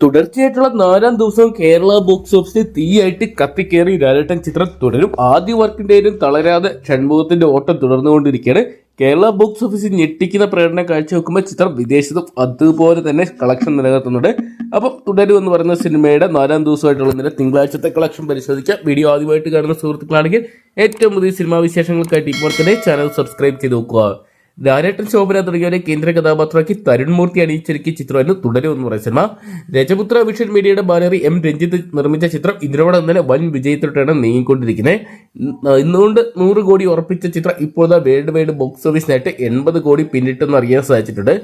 തുടർച്ചയായിട്ടുള്ള നാലാം ദിവസവും കേരള ബോക്സ് ഓഫീസിൽ തീയായിട്ട് കത്തിക്കേറി ലാലേട്ടൻ ചിത്രം തുടരും. ആദ്യ വർക്കിന്റെയും തളരാതെ ഷൺമുഖത്തിന്റെ ഓട്ടം തുടർന്നുകൊണ്ടിരിക്കുകയാണ്. കേരള ബോക്സ് ഓഫീസിൽ ഞെട്ടിക്കുന്ന പ്രകടനം കാഴ്ചവെക്കുമ്പോൾ ചിത്രം വിദേശത്തും അതുപോലെ തന്നെ കളക്ഷൻ നിലനിർത്തുന്നുണ്ട്. അപ്പം തുടരും എന്ന് പറയുന്ന സിനിമയുടെ നാലാം ദിവസമായിട്ടുള്ള നില തിങ്കളാഴ്ചത്തെ കളക്ഷൻ പരിശോധിക്കാം. വീഡിയോ ആദ്യമായിട്ട് കാണുന്ന സുഹൃത്തുക്കളാണെങ്കിൽ ഏറ്റവും പുതിയ സിനിമാ വിശേഷങ്ങൾക്കായിട്ട് ഇപ്പോൾ തന്നെ ചാനൽ സബ്സ്ക്രൈബ് ചെയ്ത് നോക്കുക. ലാലേട്ടൻ ശോഭന തുടങ്ങിയവരെ കേന്ദ്ര കഥാപാത്രമാക്കി തരുൺ മൂർത്തി അണിയിച്ചൊരുക്കിയ ചിത്രമായിരുന്നു തുടരും എന്ന് പറയുന്ന സിനിമ. രജപുത്ര വിഷൻ മീഡിയയുടെ ബാനറി എം. രഞ്ജിത്ത് നിർമ്മിച്ച ചിത്രം ഇന്ദ്രവട തന്നെ വൻ വിജയത്തോട്ടാണ് നീങ്ങിക്കൊണ്ടിരിക്കുന്നത്. ഇന്നുകൊണ്ട് നൂറ് കോടി ഉറപ്പിച്ച ചിത്രം ഇപ്പോഴത്തെ വേൾഡ് വൈഡ് ബോക്സ് ഓഫീസിനായിട്ട് എൺപത് കോടി പിന്നിട്ടെന്ന് അറിയാൻ സാധിച്ചിട്ടുണ്ട്.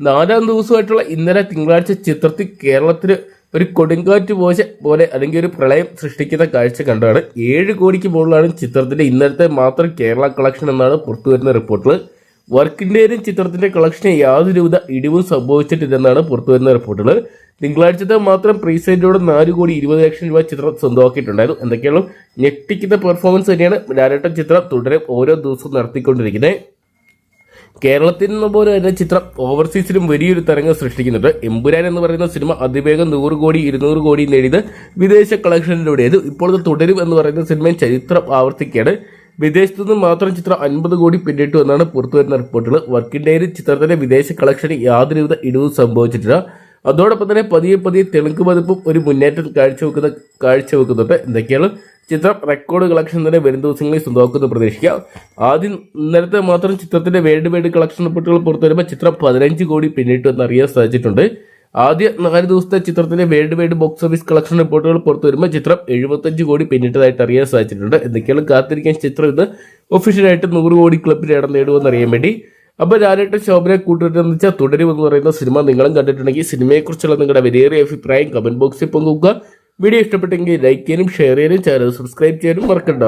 നാലാം ദിവസമായിട്ടുള്ള ഇന്നലെ തിങ്കളാഴ്ച ചിത്രത്തിൽ കേരളത്തിൽ ഒരു കൊടുങ്കാറ്റ് പോശ പോലെ അല്ലെങ്കിൽ ഒരു പ്രളയം സൃഷ്ടിക്കുന്ന കാഴ്ച കണ്ടാണ് ഏഴ് കോടിക്ക് മുകളിലാണ് ചിത്രത്തിന്റെ ഇന്നലത്തെ മാത്രം കേരള കളക്ഷൻ എന്നാണ് പുറത്തുവരുന്ന റിപ്പോർട്ടുകൾ. വർക്കിന്റെയും ചിത്രത്തിന്റെ കളക്ഷന് യാതൊരുവിധ ഇടിവും സംഭവിച്ചിട്ടില്ലെന്നാണ് പുറത്തുവരുന്ന റിപ്പോർട്ടുകൾ. തിങ്കളാഴ്ചത്തെ മാത്രം പ്രീസൈഡിലൂടെ നാല് കോടി ഇരുപത് ലക്ഷം രൂപ ചിത്രം സ്വന്തമാക്കിയിട്ടുണ്ടായിരുന്നു. എന്തൊക്കെയാണ് ഞെട്ടിക്കുന്ന പെർഫോമൻസ് തന്നെയാണ് ലാലേട്ടൻ ചിത്രം തുടരെ ഓരോ ദിവസവും നടത്തിക്കൊണ്ടിരിക്കുന്നത്. കേരളത്തിൽ നിന്ന് പോലെ തന്നെ ചിത്രം ഓവർസീസിലും വലിയൊരു തരംഗം സൃഷ്ടിക്കുന്നുണ്ട്. എമ്പുരാൻ എന്ന് പറയുന്ന സിനിമ അതിവേഗം നൂറ് കോടി ഇരുന്നൂറ് കോടി നേടിയത് വിദേശ കളക്ഷനിലൂടെയത് ഇപ്പോഴത്തെ തുടരും എന്ന് പറയുന്ന സിനിമയും ചരിത്രം ആവർത്തിക്കുകയാണ്. വിദേശത്തു നിന്ന് മാത്രം ചിത്രം അൻപത് കോടി പിന്നിട്ടു എന്നാണ് പുറത്തുവരുന്ന റിപ്പോർട്ടുകൾ. വർക്കിംഗ് ഡേയിൽ ചിത്രത്തിന്റെ വിദേശ കളക്ഷന് യാതൊരുവിധ ഇടിവും സംഭവിച്ചിട്ടില്ല. അതോടൊപ്പം തന്നെ പതിയെ പതിയെ തെലുങ്ക് പതിപ്പും ഒരു മുന്നേറ്റം കാഴ്ചവെക്കുന്ന കാഴ്ചവെക്കുന്നുണ്ട്. എന്തൊക്കെയാണ്? ചിത്രം റെക്കോർഡ് കളക്ഷൻ തന്നെ വരും ദിവസങ്ങളിൽ സ്വന്തമാക്കുന്ന പ്രതീക്ഷിക്കാം. ആദ്യം ഇന്നലത്തെ മാത്രം ചിത്രത്തിന്റെ വേൾഡ് വൈഡ് കളക്ഷൻ റിപ്പോർട്ടുകൾ പുറത്തു വരുമ്പോൾ ചിത്രം പതിനഞ്ച് കോടി പിന്നിട്ടു എന്ന് അറിയാൻ സാധിച്ചിട്ടുണ്ട്. ആദ്യ നാല് ദിവസത്തെ ചിത്രത്തിന്റെ world wide box office collection റിപ്പോർട്ടുകൾ പുറത്തു വരുമ്പോൾ ചിത്രം എഴുപത്തഞ്ച് കോടി പിന്നിട്ടതായിട്ട് അറിയാൻ സാധിച്ചിട്ടുണ്ട്. എന്തൊക്കെയാണ് കാത്തിരിക്കാൻ ചിത്രം ഇത്? ഒഫീഷ്യലായിട്ട് നൂറ് കോടി ക്ലബിൽ ഇടം നേടുമെന്ന് അറിയാൻ വേണ്ടി. അപ്പോൾ ഞാനായിട്ട് ശോഭനെ കൂട്ടുകെട്ടെന്ന് വെച്ചാൽ തുടരുമെന്ന് പറയുന്ന സിനിമ നിങ്ങളും കണ്ടിട്ടുണ്ടെങ്കിൽ സിനിമയെക്കുറിച്ചുള്ള നിങ്ങളുടെ വിലയേറിയ അഭിപ്രായം കമന്റ് ബോക്സിൽ പങ്കുവെക്കുക. വീഡിയോ ഇഷ്ടപ്പെട്ടെങ്കിൽ ലൈക്ക് ചെയ്യാനും ഷെയർ ചെയ്യാനും ചാനൽ സബ്സ്ക്രൈബ് ചെയ്യാനും മറക്കണ്ട.